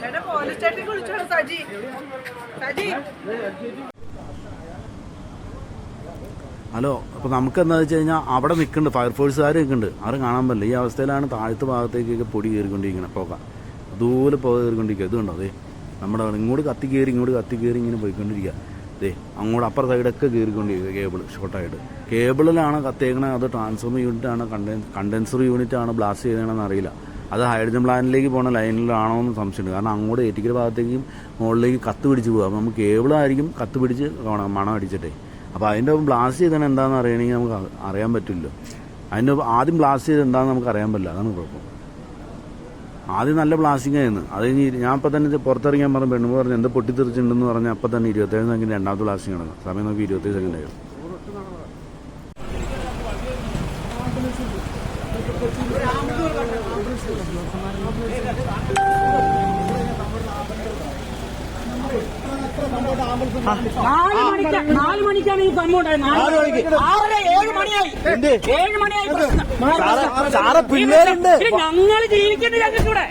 എടാ പോലീസ് സ്റ്റേഷനിൽ സജി സജി ഹലോ അപ്പോൾ നമുക്ക് എന്താ വെച്ച് കഴിഞ്ഞാൽ അവിടെ നിൽക്കുന്നുണ്ട് ഫയർഫോഴ്സുകാർ നിൽക്കുന്നുണ്ട് അവർ കാണാൻ പറ്റില്ല. ഈ അവസ്ഥയിലാണ് താഴത്തെ ഭാഗത്തേക്കൊക്കെ പൊടി കയറിക്കൊണ്ടിരിക്കുന്നത് പോക ദൂരെ പുക കയറിക്കൊണ്ടിരിക്കുക. ഇതുണ്ടോ അതെ നമ്മുടെ ഇങ്ങോട്ട് കത്തി കയറി ഇങ്ങോട്ട് കത്തി കയറി ഇങ്ങനെ പോയിക്കൊണ്ടിരിക്കുക. ദേ അങ്ങോട്ട് അപ്പുറ സൈഡൊക്കെ കയറിക്കൊണ്ടിരിക്കുക കേബിൾ ഷോർട്ടായിട്ട് കേബിളിലാണ് കത്തിയേക്കണത്? അത് ട്രാൻസ്ഫോമർ യൂണിറ്റ് ആണ്? കണ്ടൻ കണ്ടൻസർ യൂണിറ്റ് ആണ് ബ്ലാസ്റ്റ് ചെയ്യണമെന്ന് അറിയില്ല. അത് ഹൈഡ്രജൻ പ്ലാന്റിലേക്ക് പോകുന്ന ലൈനിലാണോ എന്ന് സംശയമുണ്ട്. കാരണം അങ്ങോട്ട് എറ്റിക്കൽ ഭാഗത്തേക്കും മുകളിലേക്ക് കത്ത് പിടിച്ച് പോകുക അപ്പോൾ നമുക്ക് കേബിളായിരിക്കും കത്ത് പിടിച്ച് മണം അടിച്ചിട്ടേ. അപ്പോൾ അതിന്റെ ഒപ്പം ബ്ലാസ്റ്റ് ചെയ്തത് എന്താണെന്ന് അറിയണമെങ്കിൽ നമുക്ക് അറിയാൻ പറ്റില്ല അതിന്റെ ആദ്യം ബ്ലാസ്റ്റ് ചെയ്ത് എന്താണെന്ന് നമുക്ക് അറിയാൻ പറ്റില്ല. അതാണ് കുഴപ്പം. ആദ്യം നല്ല ബ്ലാസ്റ്റിംഗ് ആയിരുന്നു. അത് കഴിഞ്ഞ് ഞാൻ അപ്പം തന്നെ പുറത്തിറങ്ങിയാൽ പറഞ്ഞു പെണ്ണു പറഞ്ഞു എന്ത് പൊട്ടിത്തെറിച്ചിട്ടുണ്ടെന്ന് പറഞ്ഞാൽ അപ്പം തന്നെ ഇരുപത്തേഴ് സെക്കൻഡ് രണ്ടാമത്തെ ബ്ലാസ്റ്റിംഗ് ആണ് സമയം നോക്കി ഇരുപത്തേഴ് സെക്കൻഡ് ആയിരുന്നു നാല് മണിക്ക് നാല് മണിക്കാണ് ഈ സംഭവം ഉണ്ടായത്. നാല് മണിക്ക്. ആറര ഏഴ് മണിയായി. ഏഴ് മണിയായി. സാറെ പിള്ളേരുണ്ട്. ഞങ്ങൾ ജീവിക്കുന്നു ഞങ്ങൾക്ക് ഇവിടെ